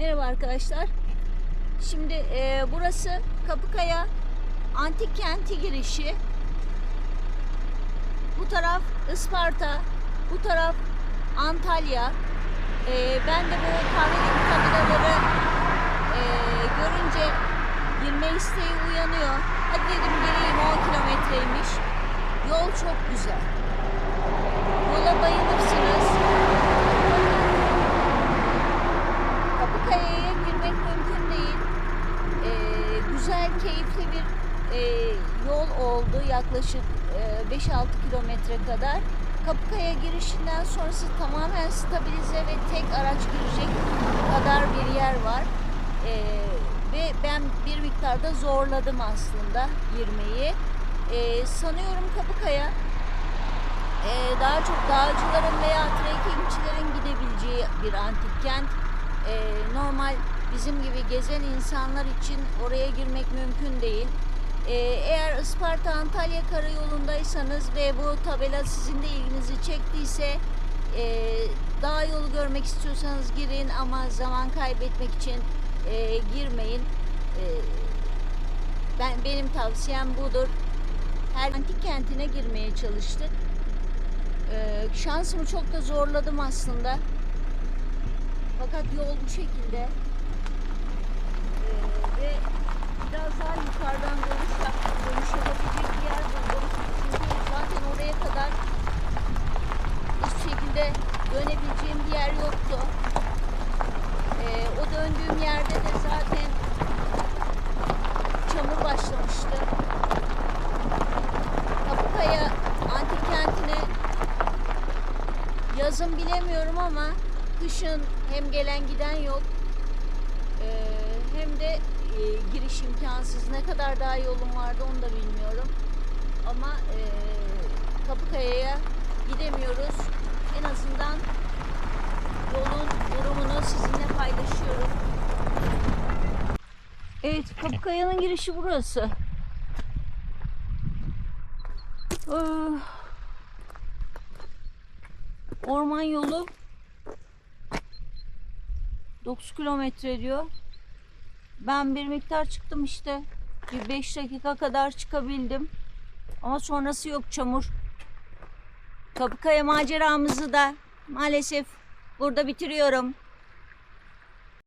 Merhaba arkadaşlar. Şimdi e, burası Kapıkaya Antik Kenti girişi. Bu taraf Isparta, bu taraf Antalya. E, ben de böyle kahvedeki tabelaları e, görünce girme isteği uyanıyor. Hadi dedim gireyim 10 kilometreymiş. Yol çok güzel. Yola bayılırsınız. Kapıkaya'ya girmek mümkün değil. Ee, güzel, keyifli bir e, yol oldu yaklaşık e, 5-6 kilometre kadar. Kapıkaya girişinden sonrası tamamen stabilize ve tek araç girecek kadar bir yer var. Ee, ve ben bir miktarda zorladım aslında girmeyi. Ee, sanıyorum Kapıkaya e, daha çok dağcıların veya trekkingçilerin gidebileceği bir antik kent. E, normal bizim gibi gezen insanlar için oraya girmek mümkün değil. E, eğer Isparta Antalya karayolundaysanız ve bu tabela sizin de ilginizi çektiyse e, dağ yolu görmek istiyorsanız girin ama zaman kaybetmek için e, girmeyin. E, ben benim tavsiyem budur. Her antik kentine girmeye çalıştık. Ee, şansımı çok da zorladım aslında. Fakat yol bu şekilde. Ve biraz daha yukarıdan dönüş yaptım. Dönüş bir yer buldum. Çünkü zaten oraya kadar hiçbir şekilde dönebileceğim bir yer yoktu. Ee, o döndüğüm yerde de zaten çamur başlamıştı. Kapıkaya antik kentine yazın bilemiyorum ama kışın hem gelen giden yok ee, hem de e, giriş imkansız. Ne kadar daha yolum vardı onu da bilmiyorum. Ama e, Kapıkaya'ya gidemiyoruz. En azından yolun durumunu sizinle paylaşıyorum. Evet, Kapıkaya'nın girişi burası. Ee, Orman yolu 9 kilometre diyor. Ben bir miktar çıktım işte. Bir 5 dakika kadar çıkabildim. Ama sonrası yok çamur. Kapıkaya maceramızı da maalesef burada bitiriyorum.